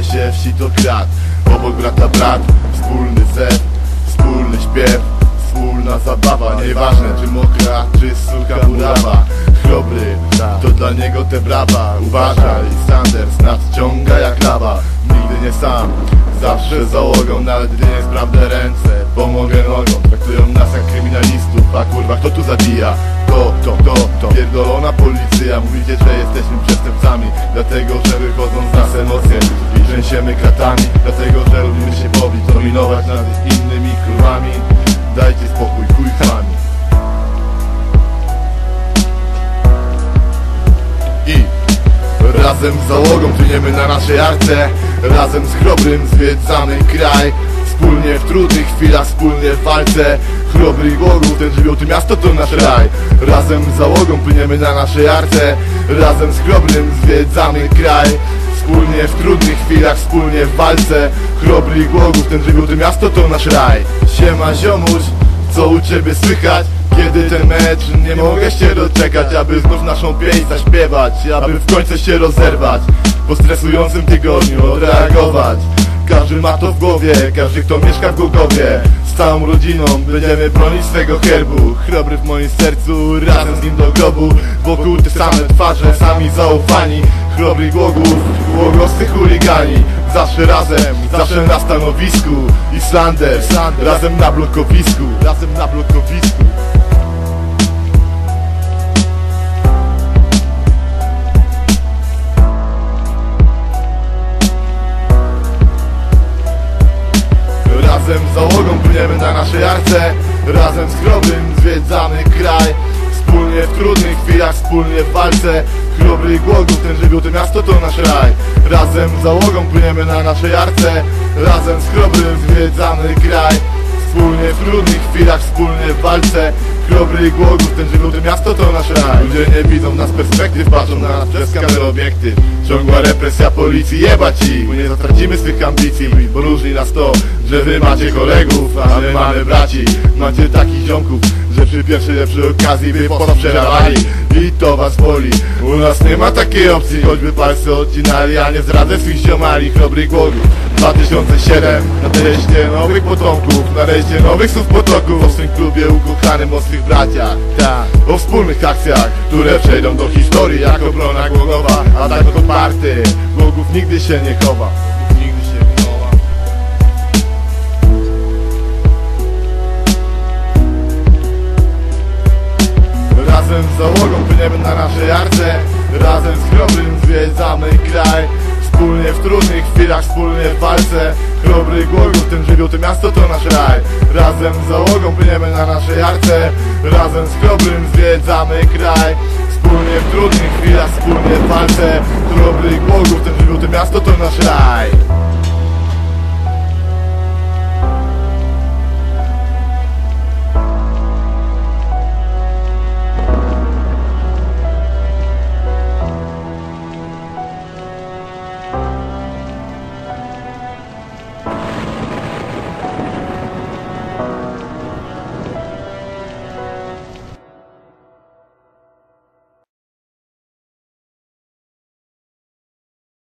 miłości to krat Obok brata brat, wspólny set, wspólny śpiew Wspólna zabawa, nieważne czy mokra, czy sucha murawa. Chrobry, to dla niego te brawa. Uważaj, Sanders nadciąga jak lawa nie sam, zawsze załogą Nawet gdy nie sprawdzę ręce, pomogę nogą. Traktują nas jak kryminalistów, a kurwa kto tu zabija? To, to, to, to. Pierdolona policja, mówicie, że jesteśmy przestępcami. Dlatego, że wychodzą z nas emocje I trzęsiemy kratami. Dlatego, że lubimy się pobić Dominować nad innymi królami Dajcie spokój, chuj z wami. I Razem z załogą płyniemy na naszej arce Razem z chrobrym zwiedzamy kraj. Wspólnie w trudnych chwilach, wspólnie w walce. Chrobry głogów, ten żywioł, to miasto to nasz raj. Razem z załogą płyniemy na naszej arce. Razem z chrobrym zwiedzamy kraj. Wspólnie w trudnych chwilach, wspólnie w walce. Chrobry głogów, ten żywioł, to miasto to nasz raj. Siema ziomuś, co u ciebie słychać? Kiedy ten mecz nie mogę się doczekać Aby znów naszą pieśń zaśpiewać Aby w końcu się rozerwać Po stresującym tygodniu odreagować. Każdy ma to w głowie, każdy kto mieszka w Głogowie. Z całą rodziną będziemy bronić swego herbu. Chrobry w moim sercu, razem z nim do grobu. Wokół te same twarze, sami zaufani. Chrobry głogów, głogowscy chuligani. Zawsze razem, zawsze na stanowisku. Islanders, razem na blokowisku. Razem na blokowisku Razem z załogą płyniemy na naszej arce. Razem z Chrobrym zwiedzamy kraj. Wspólnie w trudnych chwilach, wspólnie w walce. Chrobry i Głogów, ten żywioł, to miasto to nasz raj. Razem z załogą płyniemy na naszej arce. Razem z Chrobrym zwiedzamy kraj. Wspólnie w trudnych chwilach, wspólnie w walce Chrobry i Głogów, ten to miasto to nasz raj. Ludzie nie widzą nas perspektyw, patrzą na nas przez kamerę obiektyw. Ciągła represja policji, jebać ich Bo nie zatracimy swych ambicji, bo różni nas to Że wy macie kolegów, a my mamy braci. Macie takich ziomków, że przy pierwszej lepszej okazji by potem przerawali I to was boli. U nas nie ma takiej opcji, choćby palce odcinali A nie zdradzę swych ziomali, chrobrych głogów 2007, nadejście nowych potomków Nareszcie nowych słów potoków O swym klubie ukochanym, o swych braciach Tak, o wspólnych akcjach Które przejdą do historii jak obrona Głogowa A tak oparty, Głogów nigdy się nie chowa. Razem z załogą płyniemy na naszej arce Razem z chrobrym zwiedzamy kraj w trudnych chwilach, wspólnie w walce. Chrobry głogów, ten żywioł, to miasto to nasz raj. Razem z załogą płyniemy na naszej arce. Razem z chrobrym zwiedzamy kraj. Wspólnie w trudnych chwilach, wspólnie w walce. Chrobry głogów, ten żywioł, to miasto to nasz raj